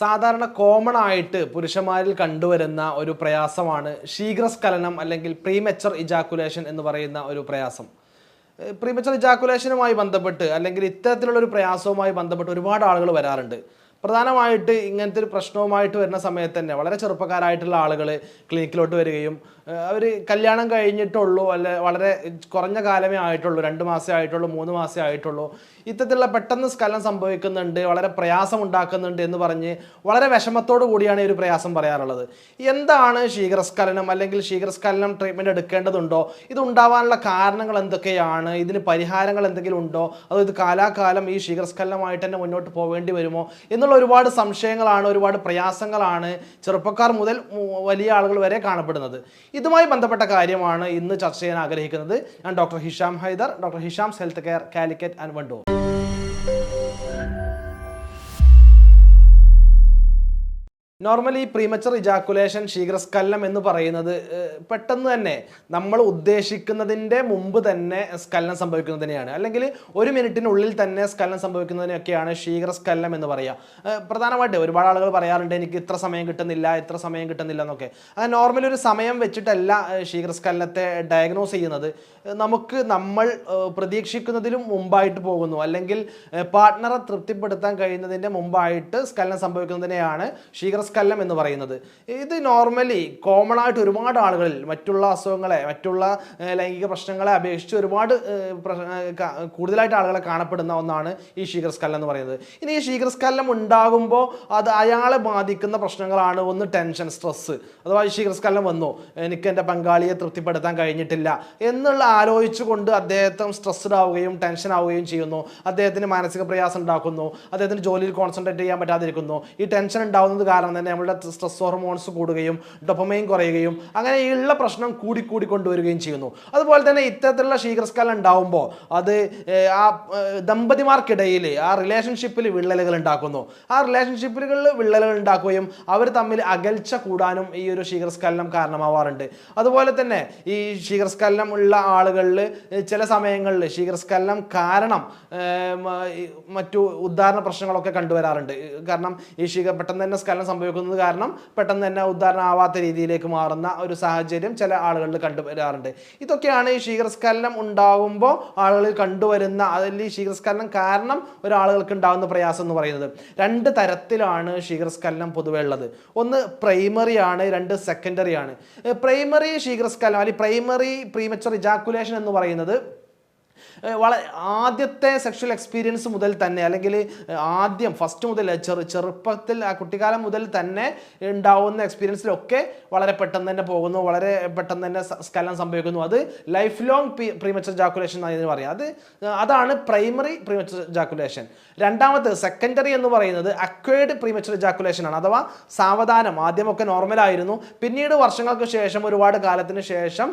സാധാരണ കോമൺ ആയിട്ട് പുരുഷന്മാരിൽ കണ്ടുവരുന്ന ഒരു പ്രയാസമാണ് ശീഘ്രസ്ഖലനം അല്ലെങ്കിൽ പ്രീമെച്ചർ ഇജാക്കുലേഷൻ എന്ന് പറയുന്ന ഒരു പ്രയാസം. പ്രീമെച്ചർ ഇജാക്കുലേഷനുമായി ബന്ധപ്പെട്ട് അല്ലെങ്കിൽ ഇത്തരത്തിലുള്ള ഒരു പ്രയാസവുമായി ബന്ധപ്പെട്ട് ഒരുപാട് ആളുകൾ വരാറുണ്ട്. പ്രധാനമായിട്ട് ഇങ്ങനത്തെ ഒരു പ്രശ്നവുമായിട്ട് വരുന്ന സമയത്ത് തന്നെ വളരെ ചെറുപ്പക്കാരായിട്ടുള്ള ആളുകൾ ക്ലിനിക്കിലോട്ട് വരികയും അവർ കല്യാണം കഴിഞ്ഞിട്ടുള്ളൂ അല്ലെ വളരെ കുറഞ്ഞ കാലമേ ആയിട്ടുള്ളൂ രണ്ട് മാസമേ ആയിട്ടുള്ളൂ മൂന്ന് മാസമേ ആയിട്ടുള്ളൂ. ഇത്തരത്തിലുള്ള പെട്ടെന്ന് സ്കലം സംഭവിക്കുന്നുണ്ട് വളരെ പ്രയാസം ഉണ്ടാക്കുന്നുണ്ട് എന്ന് പറഞ്ഞ് വളരെ വിഷമത്തോടു കൂടിയാണ് ഈ ഒരു പ്രയാസം പറയാറുള്ളത്. എന്താണ് ശീഘ്രസ്ഖലനം അല്ലെങ്കിൽ ശീഘ്രസ്ഖലനം ട്രീറ്റ്മെന്റ് എടുക്കേണ്ടതുണ്ടോ? ഇത് ഉണ്ടാവാനുള്ള കാരണങ്ങൾ എന്തൊക്കെയാണ്? ഇതിന് പരിഹാരങ്ങൾ എന്തെങ്കിലും ഉണ്ടോ? അതോ ഇത് കാലാകാലം ഈ ശീഘ്രസ്ഖലനമായിട്ട് തന്നെ മുന്നോട്ട് പോകേണ്ടി വരുമോ? എന്നുള്ള ഒരുപാട് സംശയങ്ങളാണ് ഒരുപാട് പ്രയാസങ്ങളാണ് ചെറുപ്പക്കാർ മുതൽ വലിയ ആളുകൾ വരെ കാണപ്പെടുന്നത്. ഇതുമായി ബന്ധപ്പെട്ട കാര്യമാണ് ഇന്ന് ചർച്ച ചെയ്യാൻ ആഗ്രഹിക്കുന്നത്. ഞാൻ doctor Hisham Haider doctor Hisham's health care Calicut and Wandoor. Normally premature ejaculation ശീഘ്രസ്കലനം എന്ന് പറയുന്നത് പെട്ടെന്ന് തന്നെ നമ്മൾ ഉദ്ദേശിക്കുന്നതിന്റെ മുമ്പ് തന്നെ സ്കലനം സംഭവിക്കുന്നതിനെയാണ് അല്ലെങ്കിൽ ഒരു മിനിറ്റിനുള്ളിൽ തന്നെ സ്കലനം സംഭവിക്കുന്നതിനൊക്കെയാണ് ശീഘ്രസ്കലനം എന്ന് പറയുക. പ്രധാനമായിട്ട് ഒരുപാട് ആളുകൾ പറയാറുണ്ട് എനിക്ക് ഇത്ര സമയം കിട്ടുന്നില്ല ഇത്ര സമയം കിട്ടുന്നില്ല എന്നൊക്കെ. അത് നോർമലി ഒരു സമയം വെച്ചിട്ടല്ല ശീഘ്രസ്കലനത്തെ ഡയഗ്നോസ് ചെയ്യുന്നത്. നമുക്ക് നമ്മൾ പ്രതീക്ഷിക്കുന്നതിലും മുമ്പായിട്ട് പോകുന്നു. അല്ലെങ്കിൽ പാർട്ട്ണറെ തൃപ്തിപ്പെടുത്താൻ കഴിയുന്നതിന്റെ മുമ്പായിട്ട് സ്കലനം സംഭവിക്കുന്നതിനെയാണ് ശീഘ്രസ്ഖലനം എന്ന് പറയുന്നത്. ഇത് നോർമലി കോമൺ ആയിട്ട് ഒരുപാട് ആളുകളിൽ മറ്റുള്ള അസുഖങ്ങളെ മറ്റുള്ള ലൈംഗിക പ്രശ്നങ്ങളെ അപേക്ഷിച്ച് ഒരുപാട് കൂടുതലായിട്ട് ആളുകളെ കാണപ്പെടുന്ന ഒന്നാണ് ഈ ശീഘ്രസ്ഖലനം എന്ന് പറയുന്നത്. ഇനി ഈ ശീഘ്രസ്ഖലനം ഉണ്ടാകുമ്പോൾ അത് അയാളെ ബാധിക്കുന്ന പ്രശ്നങ്ങളാണ്. ഒന്ന് ടെൻഷൻ സ്ട്രെസ്സ് അഥവാ ഈ ശീഘ്രസ്ഖലനം വന്നു. എനിക്ക് എന്റെ പങ്കാളിയെ തൃപ്തിപ്പെടുത്താൻ കഴിഞ്ഞിട്ടില്ല എന്നുള്ള ആലോചിച്ചുകൊണ്ട് അദ്ദേഹത്തെ സ്ട്രെസ്ഡ് ആവുകയും ടെൻഷൻ ആവുകയും ചെയ്യുന്നു. അദ്ദേഹത്തിന് മാനസിക പ്രയാസം ഉണ്ടാക്കുന്നു. അദ്ദേഹത്തിന് ജോലിയിൽ കോൺസെൻട്രേറ്റ് ചെയ്യാൻ പറ്റാതിരിക്കുന്നു. ഈ ടെൻഷൻ ഉണ്ടാവുന്നത് കാരണം തന്നെ നമ്മുടെ സ്ട്രെസ് ഹോർമോൺസ് കൂടുകയും ഡൊപ്പമൈൻ കുറയുകയും അങ്ങനെ പ്രശ്നം കൂടി കൂടി കൊണ്ടുവരികയും ചെയ്യുന്നു. അതുപോലെ തന്നെ ഇത്തരത്തിലുള്ള ശീഘ്രസ്കലം ഉണ്ടാവുമ്പോൾ അത് ആ ദമ്പതിമാർക്കിടയിൽ ആ റിലേഷൻഷിപ്പിൽ വിള്ളലുകൾ ഉണ്ടാക്കുന്നു. ആ റിലേഷൻഷിപ്പുകളിൽ വിള്ളലുകൾ ഉണ്ടാക്കുകയും അവർ തമ്മിൽ അകൽച്ച കൂടാനും ഈ ഒരു ശീഘ്രസ്കലനം കാരണമാവാറുണ്ട്. അതുപോലെ തന്നെ ഈ ശീഘ്രസ്കലനം ഉള്ള ആളുകളിൽ ചില സമയങ്ങളിൽ ശീഘ്രസ്കലനം കാരണം മറ്റു ഉദാഹരണ പ്രശ്നങ്ങളൊക്കെ കണ്ടുവരാറുണ്ട്. കാരണം ഈ ശീഘ്ര പെട്ടെന്ന് തന്നെ സ്ഖലനം സംഭവിക്കുന്നത് കാരണം പെട്ടെന്ന് തന്നെ ഉദ്ധാരണം ആവാത്ത രീതിയിലേക്ക് മാറുന്ന ഒരു സാഹചര്യം ചില ആളുകളിൽ കണ്ടുവരാറുണ്ട്. ഇതൊക്കെയാണ് ഈ ശീഘ്രസ്ഖലനം ഉണ്ടാകുമ്പോൾ ആളുകളിൽ കണ്ടുവരുന്ന അതിൽ ഈ ശീഘ്രസ്ഖലനം കാരണം ഒരാളുകൾക്ക് ഉണ്ടാകുന്ന പ്രയാസം എന്ന് പറയുന്നത്. രണ്ട് തരത്തിലാണ് ശീഘ്രസ്ഖലനം പൊതുവെ ഉള്ളത്. ഒന്ന് പ്രൈമറി ആണ് രണ്ട് സെക്കൻഡറി ആണ്. പ്രൈമറി ശീഘ്രസ്ഖലനം അല്ലെങ്കിൽ പ്രൈമറി പ്രീമച്ചർ ഇജാക്കുലേഷൻ എന്ന് പറയുന്നത് വളരെ ആദ്യത്തെ സെക്ഷൽ എക്സ്പീരിയൻസ് മുതൽ തന്നെ അല്ലെങ്കിൽ ആദ്യം ഫസ്റ്റ് മുതൽ ചെറു ചെറുപ്പത്തിൽ ആ കുട്ടിക്കാലം മുതൽ തന്നെ ഉണ്ടാവുന്ന എക്സ്പീരിയൻസിലൊക്കെ വളരെ പെട്ടെന്ന് തന്നെ പോകുന്നു വളരെ പെട്ടെന്ന് തന്നെ സ്കലനം സംഭവിക്കുന്നു. അത് ലൈഫ് ലോങ് പ്രീമച്ചർ ജാക്കുലേഷൻ എന്ന് പറയാം അത് അതാണ് പ്രൈമറി പ്രീമച്ചർ ജാക്കുലേഷൻ രണ്ടാമത് സെക്കൻഡറി എന്ന് പറയുന്നത് അക്വേർഡ് പ്രീമച്ചർ ജാക്കുലേഷൻ ആണ് അഥവാ സാവധാനം. ആദ്യമൊക്കെ നോർമൽ ആയിരുന്നു. പിന്നീട് വർഷങ്ങൾക്ക് ശേഷം ഒരുപാട് കാലത്തിന് ശേഷം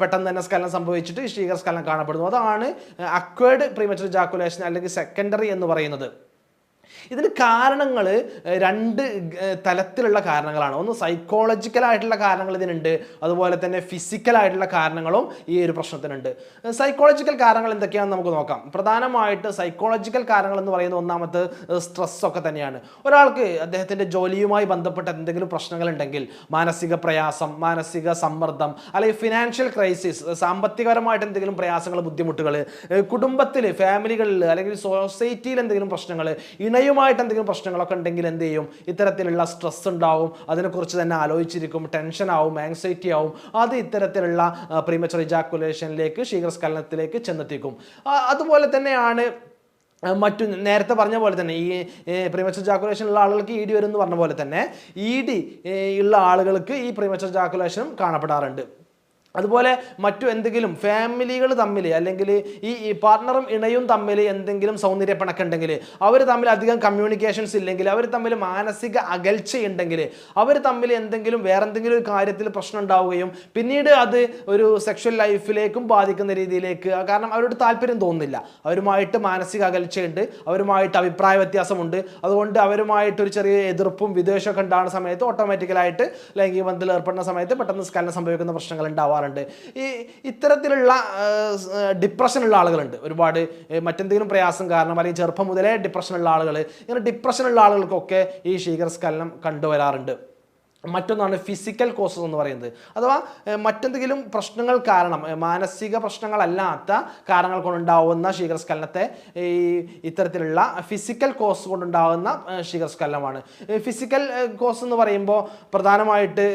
പെട്ടെന്ന് തന്നെ സ്കലനം സംഭവിച്ചിട്ട് ശീകരസ്കലം കാണപ്പെടുന്നു. അതാണ് അക്വേർഡ് പ്രീമച്ചർ ജാക്കുലേഷൻ അല്ലെങ്കിൽ സെക്കൻഡറി എന്ന് പറയുന്നത്. ഇതിന് കാരണങ്ങൾ രണ്ട് തലത്തിലുള്ള കാരണങ്ങളാണ്. ഒന്ന് സൈക്കോളജിക്കൽ ആയിട്ടുള്ള കാരണങ്ങൾ ഇതിനുണ്ട്. അതുപോലെ തന്നെ ഫിസിക്കൽ ആയിട്ടുള്ള കാരണങ്ങളും ഈ ഒരു പ്രശ്നത്തിനുണ്ട്. സൈക്കോളജിക്കൽ കാരണങ്ങൾ എന്തൊക്കെയാണെന്ന് നമുക്ക് നോക്കാം. പ്രധാനമായിട്ട് സൈക്കോളജിക്കൽ കാരണങ്ങൾ എന്ന് പറയുന്നത് ഒന്നാമത്തെ സ്ട്രെസ്സൊക്കെ തന്നെയാണ്. ഒരാൾക്ക് അദ്ദേഹത്തിന്റെ ജോലിയുമായി ബന്ധപ്പെട്ട എന്തെങ്കിലും പ്രശ്നങ്ങളുണ്ടെങ്കിൽ മാനസിക പ്രയാസം മാനസിക സമ്മർദ്ദം അല്ലെങ്കിൽ ഫിനാൻഷ്യൽ ക്രൈസിസ് സാമ്പത്തികപരമായിട്ട് എന്തെങ്കിലും പ്രയാസങ്ങൾ ബുദ്ധിമുട്ടുകൾ കുടുംബത്തിൽ ഫാമിലികളിൽ അല്ലെങ്കിൽ സൊസൈറ്റിയിൽ എന്തെങ്കിലും പ്രശ്നങ്ങൾ ഇണയുമായിട്ട് എന്തെങ്കിലും പ്രശ്നങ്ങളൊക്കെ ഉണ്ടെങ്കിൽ എന്ത് ചെയ്യും? ഇത്തരത്തിലുള്ള സ്ട്രെസ് ഉണ്ടാവും. അതിനെക്കുറിച്ച് തന്നെ ആലോചിച്ചിരിക്കും. ടെൻഷൻ ആവും. ആങ്സൈറ്റി ആവും. അത് ഇത്തരത്തിലുള്ള പ്രീമച്ചർ ഇജാക്കുലേഷനിലേക്ക് ശീഘ്രസ്ഖലനത്തിലേക്ക് ചെന്നെത്തിക്കും. അതുപോലെ തന്നെയാണ് മറ്റു നേരത്തെ പറഞ്ഞ പോലെ തന്നെ ഈ പ്രീമച്ചർ ജാക്കുലേഷൻ ഉള്ള ആളുകൾക്ക് ഇ ഡി വരും എന്ന് പറഞ്ഞ പോലെ തന്നെ ഇ ഡി ഉള്ള ആളുകൾക്ക് ഈ പ്രീമച്ചർ ജാക്കുലേഷനും കാണപ്പെടാറുണ്ട്. അതുപോലെ മറ്റു എന്തെങ്കിലും ഫാമിലികൾ തമ്മിൽ അല്ലെങ്കിൽ ഈ പാർട്ണറും ഇണയും തമ്മിൽ എന്തെങ്കിലും സൗന്ദര്യ പിണക്കുണ്ടെങ്കിൽ അവർ തമ്മിൽ അധികം കമ്മ്യൂണിക്കേഷൻസ് ഇല്ലെങ്കിൽ അവർ തമ്മിൽ മാനസിക അകൽച്ചയുണ്ടെങ്കിൽ അവർ തമ്മിൽ എന്തെങ്കിലും വേറെന്തെങ്കിലും ഒരു കാര്യത്തിൽ പ്രശ്നം ഉണ്ടാവുകയും പിന്നീട് അത് ഒരു സെക്ഷൽ ലൈഫിലേക്കും ബാധിക്കുന്ന രീതിയിലേക്ക് കാരണം അവരോട് താല്പര്യം തോന്നുന്നില്ല. അവരുമായിട്ട് മാനസിക അകൽച്ചയുണ്ട് അവരുമായിട്ട് അഭിപ്രായ വ്യത്യാസമുണ്ട്. അതുകൊണ്ട് അവരുമായിട്ട് ഒരു ചെറിയ എതിർപ്പും വിദ്വേഷമൊക്കെ ഉണ്ടാകുന്ന സമയത്ത് ഓട്ടോമാറ്റിക്കലായിട്ട് ലൈംഗിക ബന്ധത്തിൽ ഏർപ്പെടുന്ന സമയത്ത് പെട്ടെന്ന് സ്കലനം സംഭവിക്കുന്ന പ്രശ്നങ്ങൾ ഉണ്ടാവാറുണ്ട്. കാണപ്പെടാറുണ്ട് ഈ ഇത്തരത്തിലുള്ള ഡിപ്രഷനുള്ള ആളുകളുണ്ട്. ഒരുപാട് മറ്റെന്തെങ്കിലും പ്രയാസം കാരണം അല്ലെങ്കിൽ ചെറുപ്പം മുതലേ ഡിപ്രഷനുള്ള ആളുകൾ ഇങ്ങനെ ഡിപ്രഷനുള്ള ആളുകൾക്കൊക്കെ ഈ ശീകരസ്ഖലനം കണ്ടുവരാറുണ്ട്. മറ്റൊന്നാണ് ഫിസിക്കൽ കോസസ് എന്ന് പറയുന്നത്. അഥവാ മറ്റെന്തെങ്കിലും പ്രശ്നങ്ങൾ കാരണം മാനസിക പ്രശ്നങ്ങളല്ലാത്ത കാരണങ്ങൾ കൊണ്ടുണ്ടാവുന്ന ശീഘ്രസ്ഖലനത്തെ ഈ ഇത്തരത്തിലുള്ള ഫിസിക്കൽ കോസ് കൊണ്ടുണ്ടാകുന്ന ഏഹ്, ശീഘ്രസ്ഖലനമാണ് ഫിസിക്കൽ കോസ് എന്ന് പറയുമ്പോൾ പ്രധാനമായിട്ട്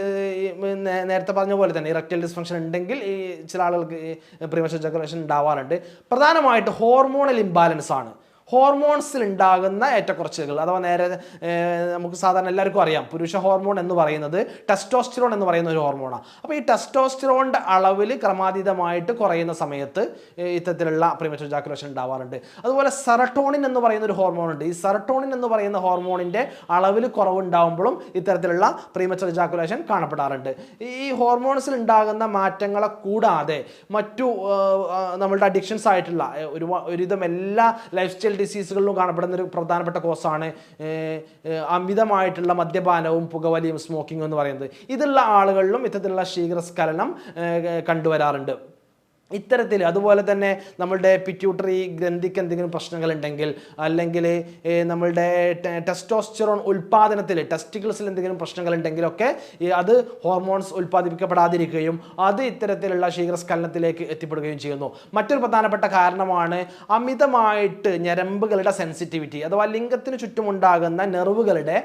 നേരത്തെ പറഞ്ഞ പോലെ തന്നെ ഇറക്റ്റൽ ഡിസ്ഫങ്ഷൻ ഉണ്ടെങ്കിൽ ഈ ചില ആളുകൾക്ക് പ്രീമച്ചർ ജഗ്രേഷൻ ഉണ്ടാവാറുണ്ട്. പ്രധാനമായിട്ട് ഹോർമോണൽ ഇംബാലൻസ് ആണ്. ഹോർമോൺസിൽ ഉണ്ടാകുന്ന ഏറ്റക്കുറച്ചിലുകൾ. അഥവാ നേരെ നമുക്ക് സാധാരണ എല്ലാവർക്കും അറിയാം. പുരുഷ ഹോർമോൺ എന്ന് പറയുന്നത് ടെസ്റ്റോസ്റ്റിറോൺ എന്ന് പറയുന്ന ഒരു ഹോർമോണാണ് അപ്പോൾ ഈ ടെസ്റ്റോസ്റ്റിറോണിന്റെ അളവിൽ ക്രമാതീതമായിട്ട് കുറയുന്ന സമയത്ത് ഇത്തരത്തിലുള്ള പ്രീമച്ചർ ജാക്കുലേഷൻ ഉണ്ടാവാറുണ്ട്. അതുപോലെ സെറട്ടോണിൻ എന്ന് പറയുന്ന ഒരു ഹോർമോൺ ഉണ്ട് ഈ സെറട്ടോണിൻ എന്ന് പറയുന്ന ഹോർമോണിന്റെ അളവിൽ കുറവുണ്ടാകുമ്പോഴും ഇത്തരത്തിലുള്ള പ്രീമച്ചർ ജാക്കുലേഷൻ കാണപ്പെടാറുണ്ട്. ഈ ഹോർമോൺസിൽ ഉണ്ടാകുന്ന മാറ്റങ്ങളെ കൂടാതെ മറ്റു നമ്മളുടെ അഡിക്ഷൻസ് ആയിട്ടുള്ള ഒരു ഒരുവിധം എല്ലാ ലൈഫ് സ്റ്റൈൽ ഡിസീസുകളിലും കാണപ്പെടുന്ന ഒരു പ്രധാനപ്പെട്ട കോസാണ് അമിതമായിട്ടുള്ള മദ്യപാനവും പുകവലിയും സ്മോക്കിങ്ങും എന്ന് പറയുന്നത്. ഇതുള്ള ആളുകളിലും ഇത്തരത്തിലുള്ള ശീഘ്രസ്ഖലനം കണ്ടുവരാറുണ്ട്. ഇത്തരത്തിൽ അതുപോലെ തന്നെ നമ്മളുടെ പിറ്റ്യൂട്ടറി ഗ്രന്ഥിക്ക് എന്തെങ്കിലും പ്രശ്നങ്ങളുണ്ടെങ്കിൽ അല്ലെങ്കിൽ നമ്മളുടെ ടെസ്റ്റോസ്റ്ററോൺ ഉൽപ്പാദനത്തിൽ ടെസ്റ്റിക്കിൾസിൽ എന്തെങ്കിലും പ്രശ്നങ്ങളുണ്ടെങ്കിലൊക്കെ അത് ഹോർമോൺസ് ഉൽപ്പാദിപ്പിക്കപ്പെടാതിരിക്കുകയും അത് ഇത്തരത്തിലുള്ള ശീഘ്രസ്ഖലനത്തിലേക്ക് എത്തിപ്പെടുകയും ചെയ്യുന്നു. മറ്റൊരു പ്രധാനപ്പെട്ട കാരണമാണ് അമിതമായിട്ട് ഞരമ്പുകളുടെ സെൻസിറ്റിവിറ്റി അഥവാ ലിംഗത്തിന് ചുറ്റുമുണ്ടാകുന്ന നെർവുകളുടെ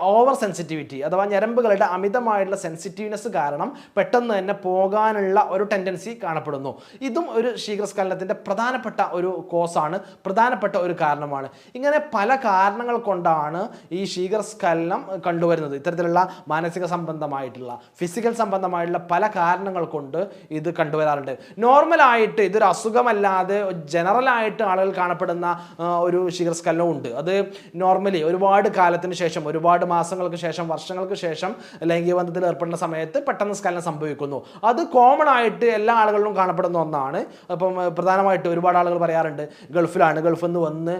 ഓവർ സെൻസിറ്റിവിറ്റി അഥവാ ഞരമ്പുകളുടെ അമിതമായിട്ടുള്ള സെൻസിറ്റീവ്നെസ് കാരണം പെട്ടെന്ന് തന്നെ പോകാനുള്ള ഒരു ടെൻഡൻസി കാണപ്പെടുന്നു. ഇതും ഒരു ശീഘ്രസ്ഖലനത്തിന്റെ പ്രധാനപ്പെട്ട ഒരു കോസാണ് പ്രധാനപ്പെട്ട ഒരു കാരണമാണ്. ഇങ്ങനെ പല കാരണങ്ങൾ കൊണ്ടാണ് ഈ ശീഘ്രസ്ഖലനം കണ്ടുവരുന്നത്. ഇത്തരത്തിലുള്ള മാനസിക സംബന്ധമായിട്ടുള്ള ഫിസിക്കൽ സംബന്ധമായിട്ടുള്ള പല കാരണങ്ങൾ കൊണ്ട് ഇത് കണ്ടുവരാറുണ്ട്. നോർമലായിട്ട് ഇതൊരു അസുഖമല്ലാതെ ജനറലായിട്ട് ആളുകൾ കാണപ്പെടുന്ന ഒരു ശീഘ്രസ്ഖലനവും ഉണ്ട്. അത് നോർമലി ഒരുപാട് കാലത്തിന് ശേഷം ഒരുപാട് മാസങ്ങൾക്ക് ശേഷം വർഷങ്ങൾക്ക് ശേഷം ലൈംഗിക ബന്ധത്തിൽ ഏർപ്പെടുന്ന സമയത്ത് പെട്ടെന്ന് സ്ഖലനം സംഭവിക്കുന്നു. അത് കോമൺ ആയിട്ട് എല്ലാ ആളുകളിലും കാണപ്പെടുന്ന ഒന്നാണ്. അപ്പം പ്രധാനമായിട്ട് ഒരുപാട് ആളുകൾ പറയാറുണ്ട് ഗൾഫിലാണ് ഗൾഫിൽ നിന്ന് വന്ന്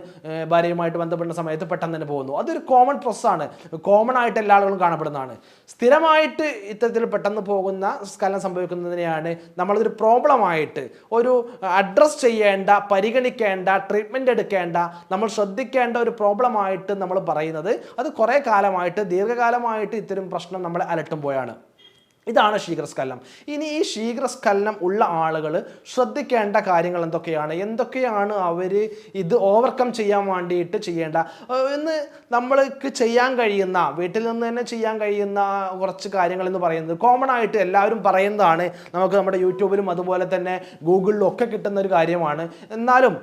ഭാര്യയുമായിട്ട് ബന്ധപ്പെടുന്ന സമയത്ത് പെട്ടെന്ന് തന്നെ പോകുന്നു. അതൊരു കോമൺ പ്രോസസ്സാണ് കോമൺ ആയിട്ട് എല്ലാ ആളുകളും കാണപ്പെടുന്നതാണ്. സ്ഥിരമായിട്ട് ഇത്തരത്തിൽ പെട്ടെന്ന് പോകുന്ന സ്കലം സംഭവിക്കുന്നതിനെയാണ് നമ്മളതൊരു പ്രോബ്ലമായിട്ട് ഒരു അഡ്രസ് ചെയ്യേണ്ട പരിഗണിക്കേണ്ട ട്രീറ്റ്മെന്റ് എടുക്കേണ്ട നമ്മൾ ശ്രദ്ധിക്കേണ്ട ഒരു പ്രോബ്ലമായിട്ട് നമ്മൾ പറയുന്നത്. അത് കുറേ കാലമായിട്ട് ദീർഘകാലമായിട്ട് ഇത്തരം പ്രശ്നം നമ്മളെ അലട്ടുമ്പോഴാണ്. ഇതാണ് ശീഘ്രസ്ഖലനം ഇനി ഈ ശീഘ്രസ്ഖലനം ഉള്ള ആളുകൾ ശ്രദ്ധിക്കേണ്ട കാര്യങ്ങൾ എന്തൊക്കെയാണ്? എന്തൊക്കെയാണ് അവർ ഇത് ഓവർകം ചെയ്യാൻ വേണ്ടിയിട്ട് ചെയ്യേണ്ട? ഇന്ന് നമ്മൾക്ക് ചെയ്യാൻ കഴിയുന്ന വീട്ടിൽ നിന്ന് തന്നെ ചെയ്യാൻ കഴിയുന്ന കുറച്ച് കാര്യങ്ങൾ എന്ന് പറയുന്നത് കോമൺ ആയിട്ട് എല്ലാവരും പറയുന്നതാണ്. നമുക്ക് നമ്മുടെ യൂട്യൂബിലും അതുപോലെ തന്നെ ഗൂഗിളിലും ഒക്കെ കിട്ടുന്ന ഒരു കാര്യമാണ്. എന്നാലും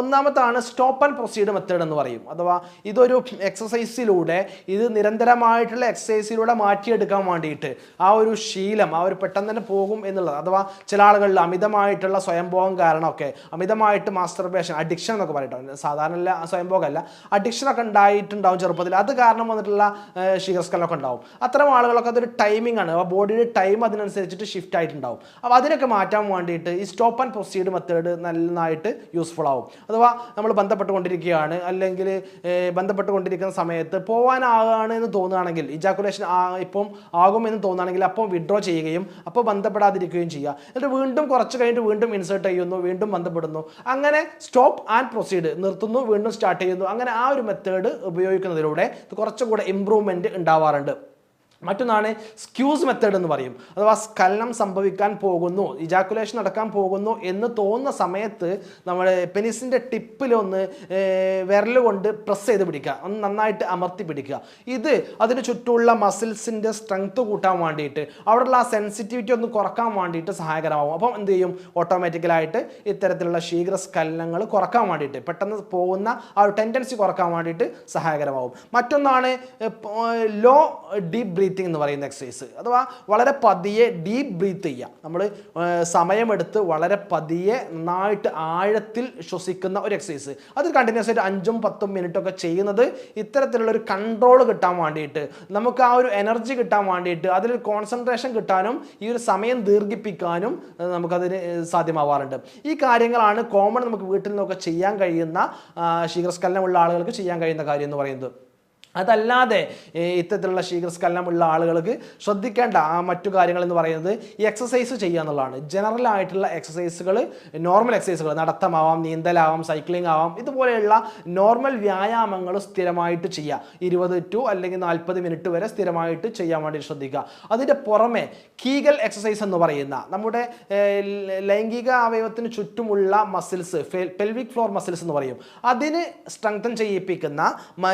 ഒന്നാമത്താണ് സ്റ്റോപ്പ് ആൻഡ് പ്രൊസീഡ് മെത്തേഡ് എന്ന് പറയും. അഥവാ ഇതൊരു എക്സസൈസിലൂടെ ഇത് നിരന്തരമായിട്ടുള്ള എക്സസൈസിലൂടെ മാറ്റിയെടുക്കാൻ വേണ്ടിയിട്ട് ആ ഒരു ശീലം ആ ഒരു പെട്ടെന്ന് തന്നെ പോകും എന്നുള്ളത്. അഥവാ ചില ആളുകളിൽ അമിതമായിട്ടുള്ള സ്വയംഭോഗം കാരണമൊക്കെ അമിതമായിട്ട് മാസ്റ്റർബേഷൻ അഡിക്ഷൻ എന്നൊക്കെ പറയട്ടോ. സാധാരണ സ്വയംഭോഗമല്ല അഡിക്ഷനൊക്കെ ഉണ്ടായിട്ടുണ്ടാവും ചെറുപ്പത്തിൽ. അത് കാരണം വന്നിട്ടുള്ള ഷീഗർസ്കലൊക്കെ ഉണ്ടാവും. അത്തരം ആളുകളൊക്കെ അതൊരു ടൈമിംഗ് ആണ്. അപ്പോൾ ബോഡിയുടെ ടൈം അതിനനുസരിച്ചിട്ട് ഷിഫ്റ്റ് ആയിട്ടുണ്ടാവും. അപ്പോൾ അതിനൊക്കെ മാറ്റാൻ വേണ്ടിയിട്ട് ഈ സ്റ്റോപ്പ് ആൻഡ് പ്രൊസീഡ് മെത്തേഡ് നന്നായിട്ട് യൂസ്ഫുൾ ആവും. അഥവാ നമ്മൾ ബന്ധപ്പെട്ടുകൊണ്ടിരിക്കുകയാണ് അല്ലെങ്കിൽ ബന്ധപ്പെട്ടുകൊണ്ടിരിക്കുന്ന സമയത്ത് പോകാനാകാണ് എന്ന് തോന്നുകയാണെങ്കിൽ ഇജാക്കുലേഷൻ ഇപ്പം ആകുമെന്ന് തോന്നുകയാണെങ്കിൽ അപ്പോൾ വിഡ്രോ ചെയ്യുകയും അപ്പോൾ ബന്ധപ്പെടാതിരിക്കുകയും ചെയ്യുക. എന്നിട്ട് വീണ്ടും കുറച്ച് കഴിഞ്ഞിട്ട് വീണ്ടും ഇൻസേർട്ട് ചെയ്യുന്നു വീണ്ടും ബന്ധപ്പെടുന്നു. അങ്ങനെ സ്റ്റോപ്പ് ആൻഡ് പ്രൊസീഡ് നിർത്തുന്നു വീണ്ടും സ്റ്റാർട്ട് ചെയ്യുന്നു. അങ്ങനെ ആ ഒരു മെത്തേഡ് ഉപയോഗിക്കുന്നതിലൂടെ കുറച്ചുകൂടെ ഇമ്പ്രൂവ്മെന്റ് ഉണ്ടാവാറുണ്ട്. മറ്റൊന്നാണ് സ്ക്യൂസ് മെത്തേഡ് എന്ന് പറയും. അഥവാ സ്കലനം സംഭവിക്കാൻ പോകുന്നു ഇജാക്കുലേഷൻ നടക്കാൻ പോകുന്നു എന്ന് തോന്നുന്ന സമയത്ത് നമ്മൾ പെനിസിന്റെ ടിപ്പിലൊന്ന് വിരൽ കൊണ്ട് പ്രസ് ചെയ്ത് പിടിക്കുക. ഒന്ന് നന്നായിട്ട് അമർത്തി പിടിക്കുക. ഇത് അതിന് ചുറ്റുമുള്ള മസിൽസിന്റെ സ്ട്രെങ്ത് കൂട്ടാൻ വേണ്ടിയിട്ട് അവിടെയുള്ള ആ സെൻസിറ്റിവിറ്റി ഒന്ന് കുറയ്ക്കാൻ വേണ്ടിയിട്ട് സഹായകരമാകും അപ്പം എന്ത് ചെയ്യും? ഓട്ടോമാറ്റിക്കലായിട്ട് ഇത്തരത്തിലുള്ള ശീഘ്ര സ്കലനങ്ങൾ കുറയ്ക്കാൻ വേണ്ടിയിട്ട് പെട്ടെന്ന് പോകുന്ന ആ ഒരു ടെൻഡൻസി കുറയ്ക്കാൻ വേണ്ടിയിട്ട് സഹായകരമാകും മറ്റൊന്നാണ് ലോ ഡീപ്പ് ബ്രീത്തിങ് എന്ന് പറയുന്ന എക്സസൈസ് അഥവാ വളരെ പതിയെ ഡീപ്പ് ബ്രീത്ത് ചെയ്യുക. നമ്മൾ സമയമെടുത്ത് വളരെ പതിയെ നന്നായിട്ട് ആഴത്തിൽ ശ്വസിക്കുന്ന ഒരു എക്സസൈസ് അത് കണ്ടിന്യൂസ് ആയിട്ട് അഞ്ചും പത്തും മിനിറ്റ് ഒക്കെ ചെയ്യുന്നത് ഇത്തരത്തിലുള്ള ഒരു കൺട്രോൾ കിട്ടാൻ വേണ്ടിയിട്ട് നമുക്ക് ആ ഒരു എനർജി കിട്ടാൻ വേണ്ടിയിട്ട് അതിൽ കോൺസെൻട്രേഷൻ കിട്ടാനും ഈ ഒരു സമയം ദീർഘിപ്പിക്കാനും നമുക്കതിന് സാധ്യമാവാറുണ്ട്. ഈ കാര്യങ്ങളാണ് കോമൺ നമുക്ക് വീട്ടിൽ നിന്നൊക്കെ ചെയ്യാൻ കഴിയുന്ന ശീഘ്രസ്കലനമുള്ള ആളുകൾക്ക് ചെയ്യാൻ കഴിയുന്ന കാര്യം എന്ന് പറയുന്നത്. അതല്ലാതെ ഇത്തരത്തിലുള്ള ശീഘ്രസ്ഖലനമുള്ള ആളുകൾക്ക് ശ്രദ്ധിക്കേണ്ട ആ മറ്റു കാര്യങ്ങൾ എന്ന് പറയുന്നത് ഈ എക്സസൈസ് ചെയ്യുക എന്നുള്ളതാണ്. ജനറൽ ആയിട്ടുള്ള എക്സസൈസുകൾ നോർമൽ എക്സസൈസുകൾ നടത്തമാവാം നീന്തലാവാം സൈക്ലിംഗ് ആവാം ഇതുപോലെയുള്ള നോർമൽ വ്യായാമങ്ങൾ സ്ഥിരമായിട്ട് ചെയ്യുക. ഇരുപത് ടു അല്ലെങ്കിൽ നാൽപ്പത് മിനിറ്റ് വരെ സ്ഥിരമായിട്ട് ചെയ്യാൻ വേണ്ടി ശ്രദ്ധിക്കുക. അതിന്റെ പുറമെ കീഗൽ എക്സസൈസ് എന്ന് പറയുന്ന നമ്മുടെ ലൈംഗിക അവയവത്തിന് ചുറ്റുമുള്ള മസിൽസ് പെൽവിക് ഫ്ലോർ മസിൽസ് എന്ന് പറയും. അതിന് സ്ട്രെങ്തൻ ചെയ്യിപ്പിക്കുന്ന മ-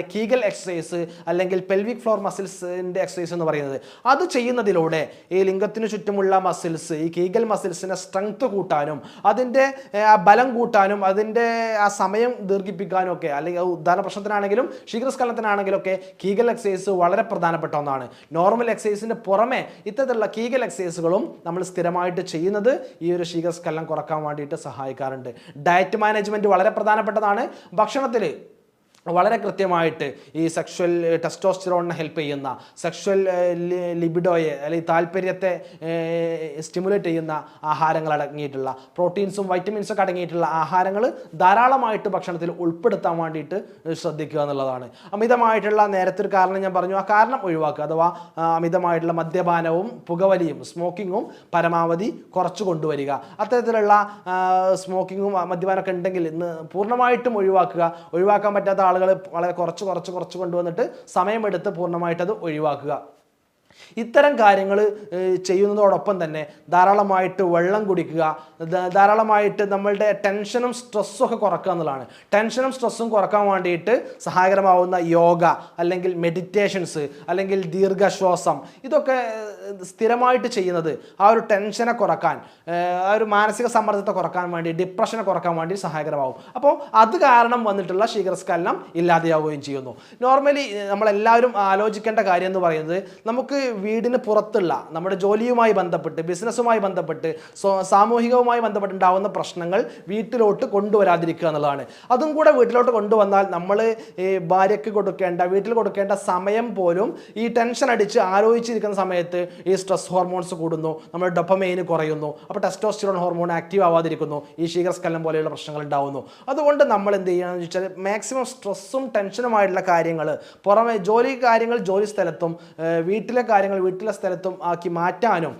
എക്സസൈസിനെയാണ് കീഗൽ എക്സസൈസ് അല്ലെങ്കിൽ പെൽവിക് ഫ്ലോർ മസിൽസിന്റെ എക്സസൈസ് എന്ന് പറയുന്നത്. അത് ചെയ്യുന്നതിലൂടെ ഈ ലിംഗത്തിന് ചുറ്റുമുള്ള മസിൽസ് ഈ കീഗൽ മസിൽസിനെ സ്ട്രെങ്ത് കൂട്ടാനും അതിന്റെ ബലം കൂട്ടാനും അതിന്റെ ആ സമയം ദീർഘിപ്പിക്കാനും ഒക്കെ അല്ലെങ്കിൽ ഉദാഹരണ പ്രശ്നത്തിനാണെങ്കിലും ശീഘ്രസ്ഖലനത്തിനാണെങ്കിലും ഒക്കെ കീഗൽ എക്സസൈസ് വളരെ പ്രധാനപ്പെട്ട ഒന്നാണ്. നോർമൽ എക്സസൈസിന്റെ പുറമെ ഇത്തരത്തിലുള്ള കീഗൽ എക്സസൈസുകളും നമ്മൾ സ്ഥിരമായിട്ട് ചെയ്യുന്നത് ഈ ഒരു ശീഘ്രസ്ഖലനം കുറയ്ക്കാൻ വേണ്ടിയിട്ട് സഹായിക്കാറുണ്ട്. ഡയറ്റ് മാനേജ്മെന്റ് വളരെ പ്രധാനപ്പെട്ടതാണ്. ഭക്ഷണത്തിൽ വളരെ കൃത്യമായിട്ട് ഈ സെക്ഷൽ ടെസ്റ്റോസ്റ്റിറോണിനെ ഹെൽപ്പ് ചെയ്യുന്ന സെക്ഷൽ ലിബിഡോയെ അല്ലെങ്കിൽ താല്പര്യത്തെ സ്റ്റിമുലേറ്റ് ചെയ്യുന്ന ആഹാരങ്ങൾ അടങ്ങിയിട്ടുള്ള പ്രോട്ടീൻസും വൈറ്റമിൻസും ഒക്കെ അടങ്ങിയിട്ടുള്ള ആഹാരങ്ങൾ ധാരാളമായിട്ട് ഭക്ഷണത്തിൽ ഉൾപ്പെടുത്താൻ വേണ്ടിയിട്ട് ശ്രദ്ധിക്കുക എന്നുള്ളതാണ്. അമിതമായിട്ടുള്ള നേരത്തെ ഒരു കാരണം ഞാൻ പറഞ്ഞു. ആ കാരണം ഒഴിവാക്കുക അഥവാ അമിതമായിട്ടുള്ള മദ്യപാനവും പുകവലിയും സ്മോക്കിങ്ങും പരമാവധി കുറച്ച് കൊണ്ടുവരിക. അത്തരത്തിലുള്ള സ്മോക്കിങ്ങും മദ്യപാനമൊക്കെ ഉണ്ടെങ്കിൽ ഇന്ന് പൂർണമായിട്ടും ഒഴിവാക്കുക. ഒഴിവാക്കാൻ പറ്റാത്ത ആളുകൾ വളരെ കുറച്ച് കുറച്ച് കുറച്ച് കൊണ്ടുവന്നിട്ട് സമയമെടുത്ത് പൂർണമായിട്ട് അത് ഒഴിവാക്കുക. ഇത്തരം കാര്യങ്ങൾ ചെയ്യുന്നതോടൊപ്പം തന്നെ ധാരാളമായിട്ട് വെള്ളം കുടിക്കുക ധാരാളമായിട്ട് നമ്മളുടെ ടെൻഷനും സ്ട്രെസ്സും ഒക്കെ കുറക്കുക എന്നുള്ളതാണ്. ടെൻഷനും സ്ട്രെസ്സും കുറയ്ക്കാൻ വേണ്ടിയിട്ട് സഹായകരമാവുന്ന യോഗ അല്ലെങ്കിൽ മെഡിറ്റേഷൻസ് അല്ലെങ്കിൽ ദീർഘശ്വാസം ഇതൊക്കെ സ്ഥിരമായിട്ട് ചെയ്യുന്നത് ആ ഒരു ടെൻഷനെ കുറയ്ക്കാൻ ആ ഒരു മാനസിക സമ്മർദ്ദത്തെ കുറയ്ക്കാൻ വേണ്ടി ഡിപ്രഷനെ കുറയ്ക്കാൻ വേണ്ടി സഹായകരമാവും. അപ്പോൾ അത് കാരണം വന്നിട്ടുള്ള ശീഘ്രസ്ഖലനം ഇല്ലാതെയാവുകയും ചെയ്യുന്നു. നോർമലി നമ്മളെല്ലാവരും ആലോചിക്കേണ്ട കാര്യം എന്ന് പറയുന്നത് നമുക്ക് വീടിന് പുറത്തുള്ള നമ്മുടെ ജോലിയുമായി ബന്ധപ്പെട്ട് ബിസിനസ്സുമായി ബന്ധപ്പെട്ട് സാമൂഹികവുമായി ബന്ധപ്പെട്ടുണ്ടാവുന്ന പ്രശ്നങ്ങൾ വീട്ടിലോട്ട് കൊണ്ടുവരാതിരിക്കുക എന്നുള്ളതാണ്. അതും കൂടെ വീട്ടിലോട്ട് കൊണ്ടുവന്നാൽ നമ്മൾ ഭാര്യയ്ക്ക് കൊടുക്കേണ്ട വീട്ടിൽ കൊടുക്കേണ്ട സമയം പോലും ഈ ടെൻഷൻ അടിച്ച് ആലോചിച്ചിരിക്കുന്ന സമയത്ത് ഈ സ്ട്രെസ് ഹോർമോൺസ് കൂടുന്നു നമ്മുടെ ഡൊപ്പമെയിന് കുറയുന്നു അപ്പോൾ ടെസ്റ്റോസ്റ്റിറോൺ ഹോർമോൺ ആക്റ്റീവ് ആവാതിരിക്കുന്നു ഈ ശീഘ്രസ്ഖലനം പോലെയുള്ള പ്രശ്നങ്ങൾ ഉണ്ടാവുന്നു. അതുകൊണ്ട് നമ്മൾ എന്ത് ചെയ്യുകയെന്ന് വെച്ചാൽ മാക്സിമം സ്ട്രെസ്സും ടെൻഷനുമായിട്ടുള്ള കാര്യങ്ങൾ പുറമെ ജോലി കാര്യങ്ങൾ ജോലി സ്ഥലത്തും വീട്ടിലെ കാര്യങ്ങൾ വീട്ടിലെ സ്ഥലത്തും ആക്കി മാറ്റാനും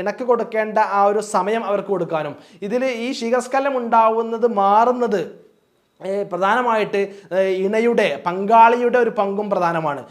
ഇണക്ക് കൊടുക്കേണ്ട ആ ഒരു സമയം അവർക്ക് കൊടുക്കാനും. ഇതിൽ ഈ ശീഘ്രസ്ഖലനം ഉണ്ടാവുന്നത് മാറുന്നത് പ്രധാനമായിട്ട് ഇണയുടെ പങ്കാളിയുടെ ഒരു പങ്കും പ്രധാനമാണ്.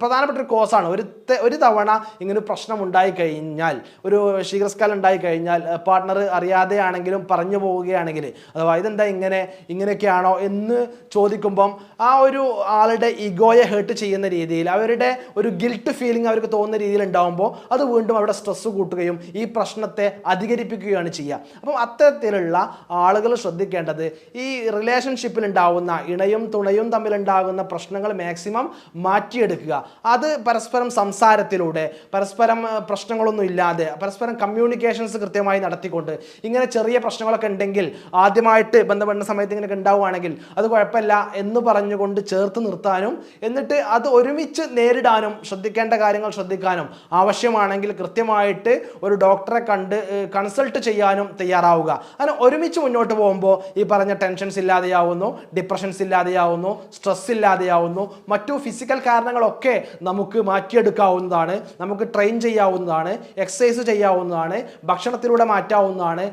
പ്രധാനപ്പെട്ട ഒരു കോസാണ്. ഒരു ഒരു തവണ ഇങ്ങനെ പ്രശ്നം ഉണ്ടായി കഴിഞ്ഞാൽ ഒരു ശീഘ്രസ്കാലം ഉണ്ടായി കഴിഞ്ഞാൽ പാർട്ട്ണർ അറിയാതെയാണെങ്കിലും പറഞ്ഞു പോവുകയാണെങ്കിൽ അഥവാ ഇതെന്താ ഇങ്ങനെ ഇങ്ങനെയൊക്കെയാണോ എന്ന് ചോദിക്കുമ്പം ആ ഒരു ആളുടെ ഇഗോയെ ഹേർട്ട് ചെയ്യുന്ന രീതിയിൽ അവരുടെ ഒരു ഗിൽട്ട് ഫീലിംഗ് അവർക്ക് തോന്നുന്ന രീതിയിൽ ഉണ്ടാകുമ്പോൾ അത് വീണ്ടും അവിടെ സ്ട്രെസ്സ് കൂട്ടുകയും ഈ പ്രശ്നത്തെ അധികരിപ്പിക്കുകയാണ് ചെയ്യുക. അപ്പം അത്തരത്തിലുള്ള ആളുകൾ ശ്രദ്ധിക്കേണ്ടത് ഈ റിലേഷൻഷിപ്പിൽ ഉണ്ടാവുന്ന ഇണയും തുണയും തമ്മിലുണ്ടാകുന്ന പ്രശ്നങ്ങൾ മാക്സിമം മാറ്റിയെടുക്കുക. അത് പരസ്പരം സംസാരത്തിലൂടെ പരസ്പരം പ്രശ്നങ്ങളൊന്നും ഇല്ലാതെ പരസ്പരം കമ്മ്യൂണിക്കേഷൻസ് കൃത്യമായി നടത്തിക്കൊണ്ട് ഇങ്ങനെ ചെറിയ പ്രശ്നങ്ങളൊക്കെ ഉണ്ടെങ്കിൽ ആദ്യമായിട്ട് ബന്ധപ്പെടുന്ന സമയത്ത് ഇങ്ങനെയൊക്കെ ഉണ്ടാവുകയാണെങ്കിൽ അത് കുഴപ്പമില്ല എന്ന് പറഞ്ഞുകൊണ്ട് ചേർത്ത് നിർത്താനും എന്നിട്ട് അത് ഒരുമിച്ച് നേരിടാനും ശ്രദ്ധിക്കേണ്ട കാര്യങ്ങൾ ശ്രദ്ധിക്കാനും ആവശ്യമാണെങ്കിൽ കൃത്യമായിട്ട് ഒരു ഡോക്ടറെ കണ്ട് കൺസൾട്ട് ചെയ്യാനും തയ്യാറാവുക. അങ്ങനെ ഒരുമിച്ച് മുന്നോട്ട് പോകുമ്പോൾ ഈ പറഞ്ഞ ടെൻഷൻസ് ഇല്ലാതെയാവുന്നു ഡിപ്രഷൻസ് ഇല്ലാതെയാവുന്നു സ്ട്രെസ് ഇല്ലാതെയാവുന്നു മറ്റു ഫിസിക്കൽ കാരണങ്ങളൊക്കെ നമുക്ക് മാറ്റിയെടുക്കാവുന്നതാണ് നമുക്ക് ട്രെയിൻ ചെയ്യാവുന്നതാണ് എക്സസൈസ് ചെയ്യാവുന്നതാണ് ഭക്ഷണത്തിലൂടെ മാറ്റാവുന്നതാണ്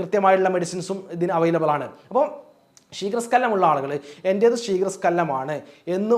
കൃത്യമായിട്ടുള്ള മെഡിസിൻസും ഇതിന് അവൈലബിൾ ആണ്. അപ്പോൾ ശീഘ്രസ്ഖലനമുള്ള ആളുകൾ എന്റേത് ശീഘ്രസ്കലമാണ് എന്ന്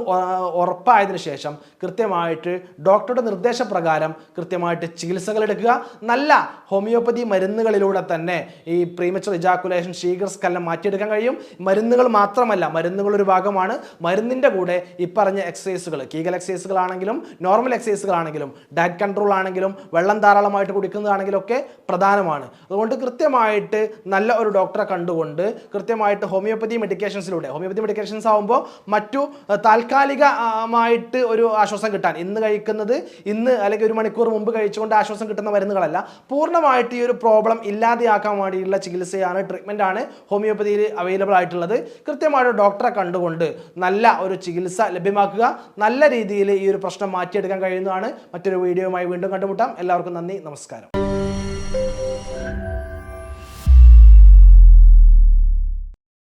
ഉറപ്പായതിനു ശേഷം കൃത്യമായിട്ട് ഡോക്ടറുടെ നിർദ്ദേശപ്രകാരം കൃത്യമായിട്ട് ചികിത്സകൾ എടുക്കുക. നല്ല ഹോമിയോപ്പതി മരുന്നുകളിലൂടെ തന്നെ ഈ പ്രീമച്ചർ ഇജാക്കുലേഷൻ ശീഘ്രസ്കലം മാറ്റിയെടുക്കാൻ കഴിയും. മരുന്നുകൾ മാത്രമല്ല മരുന്നുകൾ ഒരു ഭാഗമാണ്. മരുന്നിന്റെ കൂടെ ഈ പറഞ്ഞ എക്സസൈസുകൾ കീഗൽ എക്സസൈസുകളാണെങ്കിലും നോർമൽ എക്സസൈസുകളാണെങ്കിലും ഡയറ്റ് കൺട്രോൾ ആണെങ്കിലും വെള്ളം ധാരാളമായിട്ട് കുടിക്കുന്നതാണെങ്കിലും ഒക്കെ പ്രധാനമാണ്. അതുകൊണ്ട് കൃത്യമായിട്ട് നല്ല ഒരു ഡോക്ടറെ കണ്ടുകൊണ്ട് കൃത്യമായിട്ട് ഹോമിയോപ്പതി മെഡിക്കേഷൻസിലൂടെ ഹോമിയോപ്പതി മെഡിക്കേഷൻസ് ആകുമ്പോൾ മറ്റു താൽക്കാലികമായിട്ട് ഒരു ആശ്വാസം കിട്ടാൻ. ഇന്ന് കഴിക്കുന്നത് ഇന്ന് അല്ലെങ്കിൽ ഒരു മണിക്കൂർ മുമ്പ് കഴിച്ചുകൊണ്ട് ആശ്വാസം കിട്ടുന്ന മരുന്നുകളല്ല. പൂർണമായിട്ട് ഈ ഒരു പ്രോബ്ലം ഇല്ലാതെയാക്കാൻ വേണ്ടിയുള്ള ചികിത്സയാണ് ട്രീറ്റ്മെന്റ് ആണ് ഹോമിയോപ്പതിയിൽ അവൈലബിൾ ആയിട്ടുള്ളത്. കൃത്യമായിട്ട് ഡോക്ടറെ കണ്ടുകൊണ്ട് നല്ല ഒരു ചികിത്സ ലഭ്യമാക്കുക. നല്ല രീതിയിൽ ഈ ഒരു പ്രശ്നം മാറ്റിയെടുക്കാൻ കഴിയുന്നതാണ്. മറ്റൊരു വീഡിയോയുമായി വീണ്ടും കണ്ടുമുട്ടാം. എല്ലാവർക്കും നന്ദി നമസ്കാരം.